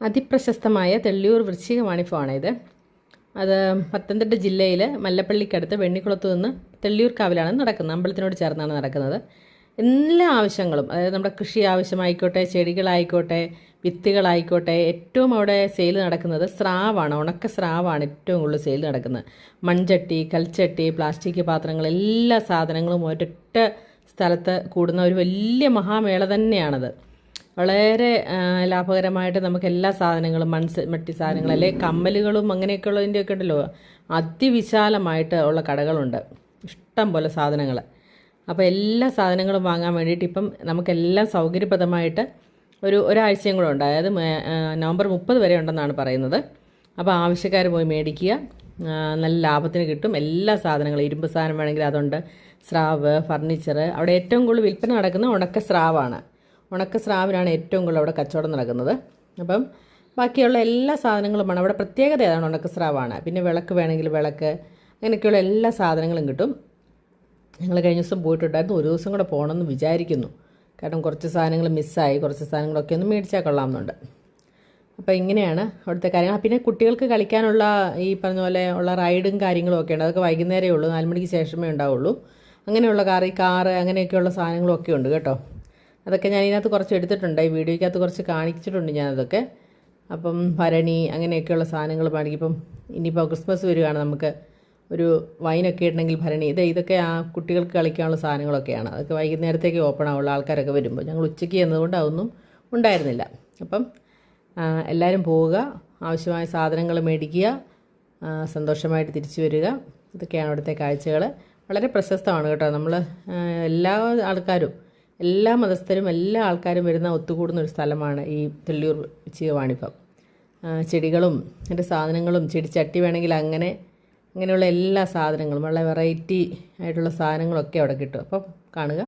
അതിപ്രശസ്തമായ തെള്ളിയൂർ വൃശ്ചിക ഇത് അത് പത്തനംതിട്ട ജില്ലയിൽ മല്ലപ്പള്ളിക്കടുത്ത് വെണ്ണിക്കുളത്ത് നിന്ന് തെള്ളിയൂർ കാവിലാണ് നടക്കുന്നത്. അമ്പലത്തിനോട് ചേർന്നാണ് നടക്കുന്നത്. എല്ലാ ആവശ്യങ്ങളും അതായത് നമ്മുടെ കൃഷി ആവശ്യമായിക്കോട്ടെ ചെടികളായിക്കോട്ടെ വിത്തുകളായിക്കോട്ടെ ഏറ്റവും അവിടെ സെയിൽ നടക്കുന്നത് സ്രാവാണ് ഉണക്ക സ്രാവാണ് ഏറ്റവും കൂടുതൽ സെയിൽ നടക്കുന്നത്. മൺചട്ടി കൽച്ചട്ടി പ്ലാസ്റ്റിക് പാത്രങ്ങൾ എല്ലാ സാധനങ്ങളും ഒരൊറ്റ സ്ഥലത്ത് കൂടുന്ന ഒരു വലിയ മഹാമേള തന്നെയാണത്. വളരെ ലാഭകരമായിട്ട് നമുക്ക് എല്ലാ സാധനങ്ങളും മൺസ് മട്ടി സാധനങ്ങൾ അല്ലെ കമ്മലുകളും അങ്ങനെയൊക്കെ ഉള്ളതിന്റെയൊക്കെ ഉണ്ടല്ലോ അതിവിശാലമായിട്ട് ഉള്ള കടകളുണ്ട്. ഇഷ്ടം പോലെ സാധനങ്ങൾ അപ്പോൾ എല്ലാ സാധനങ്ങളും വാങ്ങാൻ വേണ്ടിയിട്ട് ഇപ്പം നമുക്കെല്ലാം സൗകര്യപ്രദമായിട്ട് ഒരു ഒരാഴ്ചയും കൂടെ ഉണ്ട്. അതായത് നവംബർ മുപ്പത് വരെ ഉണ്ടെന്നാണ് പറയുന്നത്. അപ്പോൾ ആവശ്യക്കാർ പോയി മേടിക്കുക. നല്ല ലാഭത്തിന് കിട്ടും. എല്ലാ സാധനങ്ങളും ഇരുമ്പ് സാധനം വേണമെങ്കിൽ അതുണ്ട്. സ്രാവ് ഫർണിച്ചർ അവിടെ ഏറ്റവും കൂടുതൽ വിൽപ്പന നടക്കുന്ന ഉണക്ക സ്രാവാണ് ഉണക്ക സ്രാവിനാണ് ഏറ്റവും കൂടുതൽ അവിടെ കച്ചവടം നടക്കുന്നത്. അപ്പം ബാക്കിയുള്ള എല്ലാ സാധനങ്ങളുമാണ് അവിടെ പ്രത്യേകത ഏതാണ്? ഉണക്ക സ്രാവാണ് പിന്നെ വിളക്ക് വേണമെങ്കിൽ വിളക്ക് അങ്ങനെയൊക്കെയുള്ള എല്ലാ സാധനങ്ങളും കിട്ടും. ഞങ്ങൾ കഴിഞ്ഞ ദിവസം പോയിട്ടുണ്ടായിരുന്നു. ഒരു ദിവസം കൂടെ പോകണമെന്ന് വിചാരിക്കുന്നു. കാരണം കുറച്ച് സാധനങ്ങൾ മിസ്സായി. കുറച്ച് സാധനങ്ങളൊക്കെ ഒന്ന് മേടിച്ചാൽ കൊള്ളാമെന്നുണ്ട്. അപ്പോൾ ഇങ്ങനെയാണ് അവിടുത്തെ കാര്യങ്ങൾ. പിന്നെ കുട്ടികൾക്ക് കളിക്കാനുള്ള ഈ പറഞ്ഞ പോലെ ഉള്ള റൈഡും കാര്യങ്ങളും ഒക്കെ ഉണ്ട് അതൊക്കെ വൈകുന്നേരമേ ഉള്ളൂ. നാല് മണിക്ക് ശേഷമേ ഉണ്ടാവുള്ളൂ. അങ്ങനെയുള്ള കാർ ഈ കാറ് അങ്ങനെയൊക്കെയുള്ള സാധനങ്ങളൊക്കെ ഉണ്ട് കേട്ടോ. അതൊക്കെ ഞാൻ ഇതിനകത്ത് കുറച്ച് എടുത്തിട്ടുണ്ട് ഈ വീഡിയോയ്ക്കകത്ത് കുറച്ച് കാണിച്ചിട്ടുണ്ട് ഞാനതൊക്കെ. അപ്പം ഭരണി അങ്ങനെയൊക്കെയുള്ള സാധനങ്ങൾ വേണമെങ്കിൽ ഇപ്പം ഇനിയിപ്പോൾ ക്രിസ്മസ് വരികയാണ് നമുക്ക് ഒരു വൈനൊക്കെ ഇടണമെങ്കിൽ ഭരണി. ഇത് ഇതൊക്കെ ആ കുട്ടികൾക്ക് കളിക്കാനുള്ള സാധനങ്ങളൊക്കെയാണ്. അതൊക്കെ വൈകുന്നേരത്തേക്ക് ഓപ്പൺ ആവുള്ള ആൾക്കാരൊക്കെ വരുമ്പോൾ ഞങ്ങൾ ഉച്ചയ്ക്ക് എന്നതുകൊണ്ട് അതൊന്നും ഉണ്ടായിരുന്നില്ല. അപ്പം എല്ലാവരും പോവുക ആവശ്യമായ സാധനങ്ങൾ മേടിക്കുക സന്തോഷമായിട്ട് തിരിച്ചു വരിക. ഇതൊക്കെയാണ് അവിടുത്തെ കാഴ്ചകൾ വളരെ പ്രശസ്തമാണ് കേട്ടോ നമ്മൾ എല്ലാ ആൾക്കാരും എല്ലാ മതസ്ഥരും എല്ലാ ആൾക്കാരും വരുന്ന ഒത്തുകൂടുന്ന ഒരു സ്ഥലമാണ് ഈ തെള്ളിയൂർ ചീവാണിപ്പം ചെടികളും അതിന്റെ സാധനങ്ങളും ചെടി ചട്ടി വേണമെങ്കിൽ അങ്ങനെ അങ്ങനെയുള്ള എല്ലാ സാധനങ്ങളും വളരെ വെറൈറ്റി ആയിട്ടുള്ള സാധനങ്ങളൊക്കെ അവിടെ കിട്ടും. അപ്പം കാണുക.